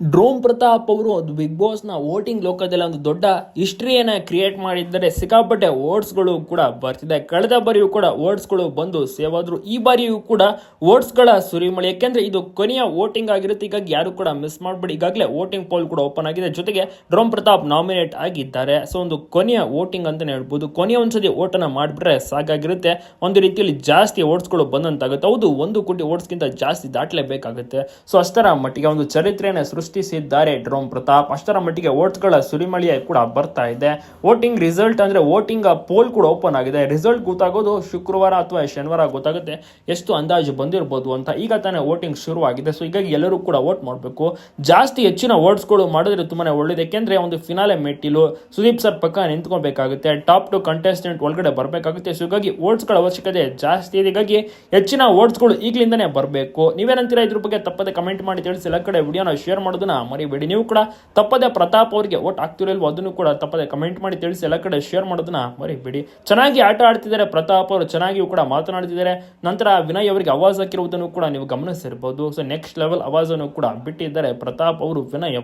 ಡ್ರೋಮ್ ಪ್ರತಾಪ್ ಅವರು ಅದು big ಬಾಸ್ನ voting ಲೋಕದಲ್ಲಿ ಒಂದು ದೊಡ್ಡ ಹಿಸ್ಟ್ರಿಯನ್ನ ಕ್ರಿಯೇಟ್ ಮಾಡಿದ್ದಾರೆ ಸಿಕ್ಕಾಪಟ್ಟೆ ಗಳು ಕೂಡ ಬರ್ತಿದೆ. ಕಳೆದ ಬಾರಿಯೂ ಕೂಡ ಗಳು ಬಂದು ಸೇವ್ ಆದರು. ಈ ಬಾರಿಯೂ ಕೂಡ ಗಳ ಸುರಿಮಳೆ. ಯಾಕೆಂದ್ರೆ ಇದು ಕೊನೆಯ ವೋಟಿಂಗ್ ಆಗಿರುತ್ತೆ. ಹೀಗಾಗಿ ಯಾರು ಕೂಡ ಮಿಸ್ ಮಾಡಬೇಡಿ. ಈಗಾಗಲೇ ವೋಟಿಂಗ್ ಪೋಲ್ ಕೂಡ ಓಪನ್ ಆಗಿದೆ. ಜೊತೆಗೆ ಡ್ರೋಮ್ ಪ್ರತಾಪ್ ನಾಮಿನೇಟ್ ಆಗಿದ್ದಾರೆ. ಸೊ ಒಂದು ಕೊನೆಯ ವೋಟಿಂಗ್ ಅಂತಾನೆ ಹೇಳ್ಬೋದು. ಕೊನೆಯ ಒಂದ್ಸತಿ ವೋಟನ್ನು ಮಾಡಿಬಿಟ್ರೆ ಸಾಕಾಗಿರುತ್ತೆ. ಒಂದು ರೀತಿಯಲ್ಲಿ ಜಾಸ್ತಿ ಗಳು ಬಂದಂತಾಗುತ್ತೆ. ಹೌದು, ಒಂದು ಕೋಟಿ ಗಿಂತ ಜಾಸ್ತಿ ದಾಟಲೇಬೇಕಾಗುತ್ತೆ. ಸೊ ಅಷ್ಟರ ಮಟ್ಟಿಗೆ ಒಂದು ಚರಿತ್ರೆಯನ್ನು ಸೃಷ್ಟಿಸಿದ್ದಾರೆ. ಡ್ರೋಮ್ ಪ್ರತಾಪ್, ಅಷ್ಟರ ಮಟ್ಟಿಗೆ ಗಳ ಸುರಿಮಳಿಯ ಕೂಡ ಬರ್ತಾ ಇದೆ. ವೋಟಿಂಗ್ ರಿಸಲ್ಟ್ ಅಂದ್ರೆ ವೋಟಿಂಗ್ ಪೋಲ್ ಕೂಡ ಓಪನ್ ಆಗಿದೆ. ರಿಸಲ್ಟ್ ಗೊತ್ತಾಗೋದು ಶುಕ್ರವಾರ ಅಥವಾ ಶನಿವಾರ ಗೊತ್ತಾಗುತ್ತೆ. ಎಷ್ಟು ಅಂದಾಜು ಬಂದಿರಬಹುದು ಅಂತ ಈಗ ತಾನೇ ವೋಟಿಂಗ್ ಶುರುವಾಗಿದೆ. ಸೊ ಹೀಗಾಗಿ ಎಲ್ಲರೂ ಕೂಡ ವೋಟ್ ಮಾಡಬೇಕು. ಜಾಸ್ತಿ ಹೆಚ್ಚಿನ ಗಳು ಮಾಡಿದ್ರೆ ತುಂಬಾನೇ ಒಳ್ಳೇದು. ಯಾಕೆಂದ್ರೆ ಒಂದು ಫಿನಾಲೆ ಮೆಟ್ಟಿಲು, ಸುದೀಪ್ ಸರ್ ಪಕ್ಕ ನಿಂತ್ಕೊಬೇಕಾಗುತ್ತೆ. ಟಾಪ್ ಟು ಕಂಟೆಸ್ಟೆಂಟ್ ಒಳಗಡೆ ಬರಬೇಕಾಗುತ್ತೆ. ಸೊ ಹೀಗಾಗಿ ಗಳ ಅವಶ್ಯಕತೆ ಜಾಸ್ತಿ ಇದೆ. ಹೀಗಾಗಿ ಹೆಚ್ಚಿನ ಗಳು ಈಗಲಿಂದನೇ ಬರಬೇಕು. ನೀವೇನಂತೀರಾ ಇದ್ರ ಬಗ್ಗೆ ತಪ್ಪದೆ ಕಮೆಂಟ್ ಮಾಡಿ ತಿಳಿಸಿ. ಎಲ್ಲ ಕಡೆ ವಿಡಿಯೋನ ಶೇರ್ ಮಾಡೋದನ್ನ ಮರಿಬೇಡಿ. ನೀವು ಕೂಡ ತಪ್ಪದೆ ಪ್ರತಾಪ್ ಅವರಿಗೆ ಓಟ್ ಆಗ್ತಿರಲ್ವೋ ಅದನ್ನು ಕೂಡ ತಪ್ಪದೆ ಕಮೆಂಟ್ ಮಾಡಿ ತಿಳಿಸಿ, ಎಲ್ಲ ಕಡೆ ಶೇರ್ ಮಾಡೋದನ್ನ ಮರಿಬೇಡಿ. ಚೆನ್ನಾಗಿ ಆಟ ಆಡ್ತಿದ್ದಾರೆ ಪ್ರತಾಪ್ ಅವರು, ಚೆನ್ನಾಗಿಯೂ ಕೂಡ ಮಾತನಾಡ್ತಿದ್ದಾರೆ. ನಂತರ ವಿನಯ್ ಅವರಿಗೆ ಅವಾಜ್ ಹಾಕಿರುವುದನ್ನು ಕೂಡ ನೀವು ಗಮನಿಸಿರ್ಬೋದು. ಸೊ ನೆಕ್ಸ್ಟ್ ಲೆವೆಲ್ ಅವಾಜನ್ನು ಕೂಡ ಬಿಟ್ಟಿದ್ದಾರೆ ಪ್ರತಾಪ್ ಅವರು, ವಿನಯ್